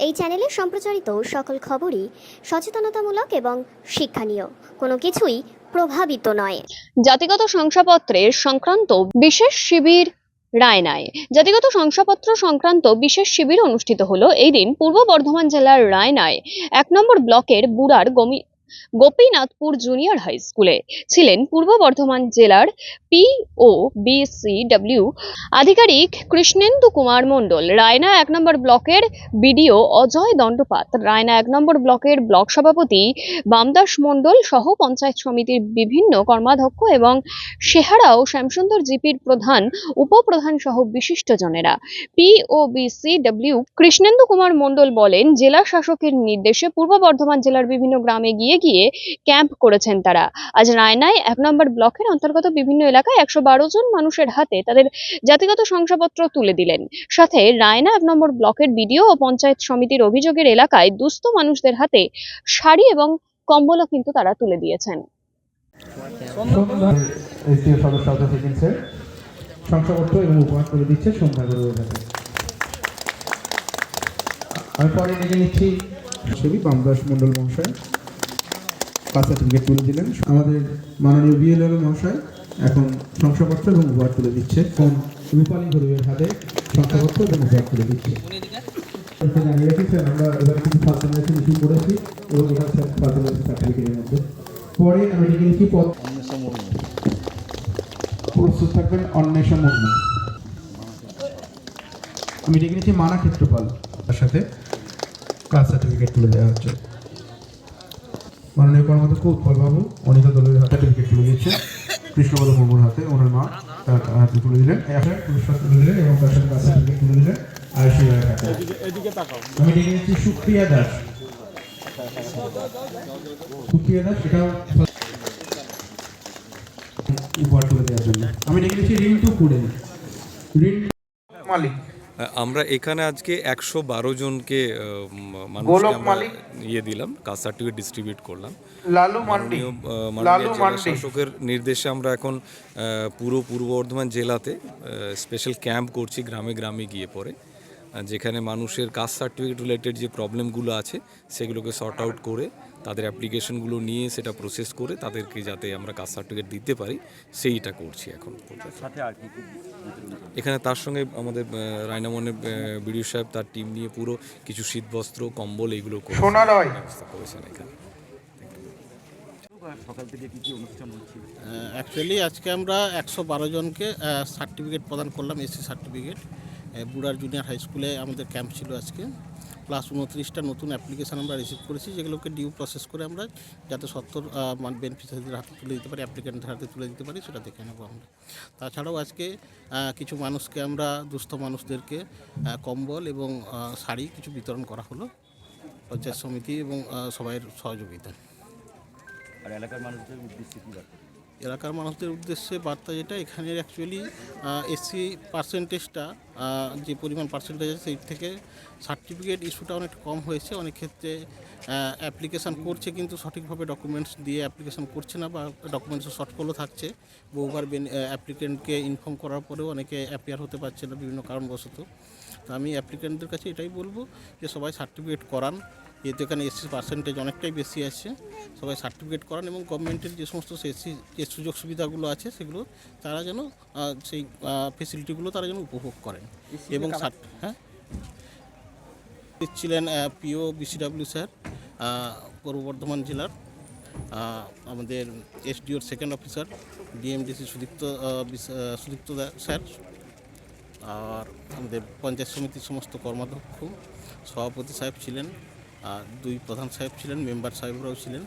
এই চ্যানেলে সম্প্রচারিত সকল খবরই সচেতনতামূলক এবং শিক্ষণীয়। কোনো কিছুই প্রভাবিত নয়। জাতিগত শংসাপত্রের সংক্রান্ত বিশেষ শিবির রায়নায় জাতিগত শংসাপত্র সংক্রান্ত বিশেষ শিবির অনুষ্ঠিত হলো এই দিন পূর্ব বর্ধমান জেলার রায়নায় এক নম্বর ব্লকের বুড়ার গমি গোপীনাথপুর জুনিয়র হাই স্কুলে ছিলেন পূর্ব বর্ধমান জেলার পি ও বিসিডব্লিউ আধিকারিক কৃষ্ণেন্দু কুমার মণ্ডল। রায়না এক নম্বর ব্লকের বিডিও অজয় দণ্ডপাত। রায়না এক নম্বর ব্লকের ব্লক সভাপতি বামদাস মণ্ডল সহ পঞ্চায়েত সমিতির বিভিন্ন কর্মাধ্যক্ষ এবং সেহারা ও শ্যামসুন্দর জিপির প্রধান, উপপ্রধান সহ বিশিষ্টজনেরা পিওবিসিডব্লিউ কৃষ্ণেন্দু কুমার মণ্ডল বলেন, জেলা শাসকের নির্দেশে পূর্ব বর্ধমান জেলার বিভিন্ন গ্রামে গিয়ে গিয়ে ক্যাম্প করেছেন তারা। আজ রায়নায় এক নম্বর ব্লকের অন্তর্গত বিভিন্ন এলাকায় একশো বারো জন মানুষের হাতে তাদের জাতিগত শংসাপত্র তুলে দিলেন। সাথে রায়না এক নম্বর ব্লকের বিডিও ও পঞ্চায়েত সমিতির অভিযোগের এলাকায় দুস্থ মানুষদের হাতে শাড়ি এবং কম্বলও কিন্তু তারা তুলে দিয়েছেন। শংসাপত্র এবং উপহার করে দিচ্ছে আমি পরে নিচ্ছি। ছবি বামদাস মণ্ডল মহাশয়। পাঁচ সার্টিফিকেট তুলে দিলেন। আমাদের মাননীয় মহাশয় এখন শংসাপত্র এবং উপহার তুলে দিচ্ছে। কোন রূপালী গরুয়ের হাতে শংসাপত্র এবং উপহার তুলে দিচ্ছে। আমি লিখে নিচ্ছি প্রস্তুত থাকবেন অন্বেষা মুর্মু। আমি লিখে নিচ্ছি মানা ক্ষেত্রপাল তার সাথে কাস্ট সার্টিফিকেট তুলে দেওয়া হচ্ছে। মাননীয় কর্মদক্ষ উৎপল বাবু অনিতা দলের সার্টিফিকেট তুলে দিচ্ছে কৃষ্ণপদ মুর্মুর হাতে, ওনার মা, তার হাতে তুলে দিলেন। একটা পুরস্কার তুলে দিলেন এবং তার সাথে কাস্ট সার্টিফিকেট তুলে দিলেন। আর সেই হাতে আমি লিখে নিচ্ছি সুপ্রিয়া দাস। সুপ্রিয়া দাস এটাও উপহার তুলে দেওয়ার জন্য। আমি লিখে নিচ্ছি রিন্টু কুড়েন রিন্টু মালিক। আমরা এখানে আজকে একশো বারো জনকে মানুষকে আমরা ইয়ে দিলাম কাস্ট সার্টিফিকেট ডিস্ট্রিবিউট করলাম। লালু মান্ডি। লালু মান্ডি। শাসকের নির্দেশে আমরা এখন পুরো পূর্ব বর্ধমান জেলাতে স্পেশাল ক্যাম্প করছি গ্রামে গ্রামে গিয়ে পরে যেখানে মানুষের কাস্ট সার্টিফিকেট রিলেটেড যে প্রবলেমগুলো আছে সেগুলোকে সর্ট আউট করে তাদের অ্যাপ্লিকেশনগুলো নিয়ে সেটা প্রসেস করে তাদেরকে যাতে আমরা কাস্ট সার্টিফিকেট দিতে পারি সেইটা করছি এখন এখানে তার সঙ্গে আমাদের আহ, রায়নামনের বিডিও সাহেব তার টিম নিয়ে পুরো কিছু শীতবস্ত্র কম্বল এইগুলো ব্যবস্থা করেছেন এখানে। অ্যাকচুয়ালি আজকে আমরা একশো বারো জনকে সার্টিফিকেট প্রদান করলাম এসসি সার্টিফিকেট বুড়ার জুনিয়র হাই স্কুলে আমাদের ক্যাম্প ছিল আজকে। প্লাস উনত্রিশটা নতুন অ্যাপ্লিকেশান আমরা রিসিভ করেছি, যেগুলোকে ডিউ প্রসেস করে আমরা যাতে সত্তর বেনিফিশিয়ারিদের হাতে তুলে দিতে পারি অ্যাপ্লিকেন্টের হাতে তুলে দিতে পারি, সেটা দেখে নেব আমরা। তাছাড়াও আজকে কিছু মানুষকে আমরা, দুস্থ মানুষদেরকে কম্বল এবং শাড়ি কিছু বিতরণ করা হলো পঞ্চায়েত সমিতি এবং সবাইয়ের সহযোগিতা আর এলাকার মানুষদের উদ্দেশ্যে কী এলাকার মানুষদের উদ্দেশ্যে বার্তা যেটা, এখানে অ্যাকচুয়ালি এসসি পার্সেন্টেজটা যে পরিমাণ পার্সেন্টেজ আছে সেই থেকে সার্টিফিকেট ইস্যুটা অনেক কম হয়েছে। অনেক ক্ষেত্রে অ্যাপ্লিকেশান করছে কিন্তু সঠিকভাবে ডকুমেন্টস দিয়ে অ্যাপ্লিকেশান করছে না বা ডকুমেন্টসের শর্টফলও থাকছে। বহুবার অ্যাপ্লিকেন্টকে ইনফর্ম করার পরেও অনেকে অ্যাপিয়ার হতে পারছে না বিভিন্ন কারণবশত। তো আমি অ্যাপ্লিকেন্টদের কাছে এটাই বলব যে সবাই সার্টিফিকেট করান। যেহেতু এখানে এসসি পার্সেন্টেজ অনেকটাই বেশি আছে সবাই সার্টিফিকেট করান এবং গভর্নমেন্টের যে সমস্ত এসসি যে সুযোগ সুবিধাগুলো আছে সেগুলো তারা যেন সেই ফেসিলিটিগুলো তারা যেন উপভোগ করেন। এবং হ্যাঁ? ছিলেন পিও বিসিডাব্লিউ স্যার পূর্ব বর্ধমান জেলার আমাদের এসডিওর second officer DMDC Sudipta Sudipta sir আর আমাদের পঞ্চায়েত সমিতির সমস্ত কর্মাধ্যক্ষ সভাপতি সাহেব ছিলেন আর দুই প্রধান সাহেব ছিলেন মেম্বার সাহেবরাও ছিলেন।